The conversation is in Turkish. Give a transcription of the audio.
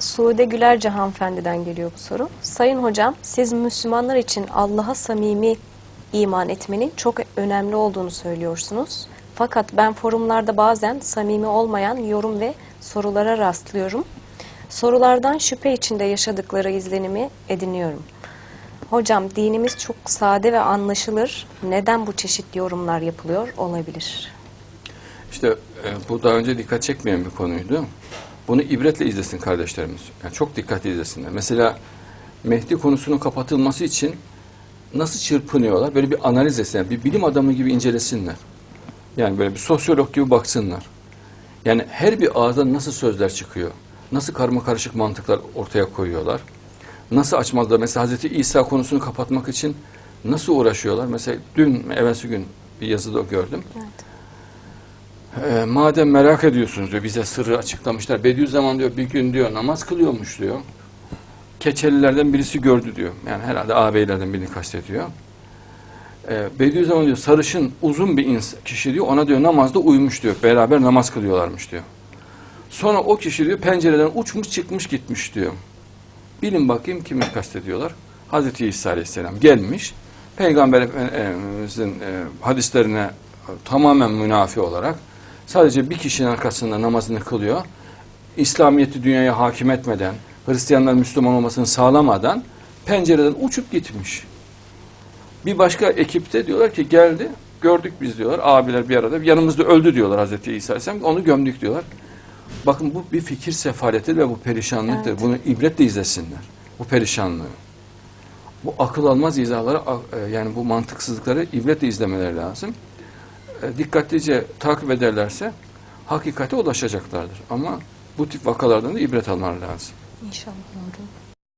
Sude Gülerce hanımefendiden geliyor bu soru. Sayın hocam, siz Müslümanlar için Allah'a samimi iman etmenin çok önemli olduğunu söylüyorsunuz. Fakat ben forumlarda bazen samimi olmayan yorum ve sorulara rastlıyorum. Sorulardan şüphe içinde yaşadıkları izlenimi ediniyorum. Hocam dinimiz çok sade ve anlaşılır. Neden bu çeşit yorumlar yapılıyor olabilir? İşte e, bu daha önce dikkat çekmeyen bir konuydu. Bunu ibretle izlesin kardeşlerimiz. Yani çok dikkatli izlesinler. Mesela Mehdi konusunun kapatılması için nasıl çırpınıyorlar? Böyle bir analiz etsinler. Bir bilim adamı gibi incelesinler. Yani böyle bir sosyolog gibi baksınlar. Yani her bir ağızdan nasıl sözler çıkıyor? Nasıl karma karışık mantıklar ortaya koyuyorlar? Nasıl açmazlar? Mesela Hazreti İsa konusunu kapatmak için nasıl uğraşıyorlar? Mesela dün, evvelsi gün bir yazıda gördüm. Evet. Ee, madem merak ediyorsunuz diyor bize sırrı açıklamışlar. Bediüzzaman diyor bir gün diyor namaz kılıyormuş diyor. Keçelilerden birisi gördü diyor. Yani herhalde ağabeylerden birini kastediyor. Ee, Bediüzzaman diyor sarışın uzun bir kişi diyor ona diyor namazda uyumuş diyor. Beraber namaz kılıyorlarmış diyor. Sonra o kişi diyor pencereden uçmuş çıkmış gitmiş diyor. Bilin bakayım kimi kastediyorlar. Hazreti İsa Aleyhisselam gelmiş. Peygamber Efendimizin e, hadislerine tamamen münafi olarak sadece bir kişinin arkasında namazını kılıyor. İslamiyet'i dünyaya hakim etmeden, Hristiyanlar Müslüman olmasını sağlamadan pencereden uçup gitmiş. Bir başka ekipte diyorlar ki geldi, gördük biz diyorlar, abiler bir arada, yanımızda öldü diyorlar Hazreti İsa Aleyhisselam, onu gömdük diyorlar. Bakın bu bir fikir sefaleti ve bu perişanlıktır. Evet. Bunu ibretle izlesinler. Bu perişanlığı. Bu akıl almaz izahları, e, yani bu mantıksızlıkları ibretle izlemeleri lazım. E, Dikkatlice takip ederlerse hakikate ulaşacaklardır. Ama bu tip vakalardan da ibret almaları lazım. İnşallah doğru.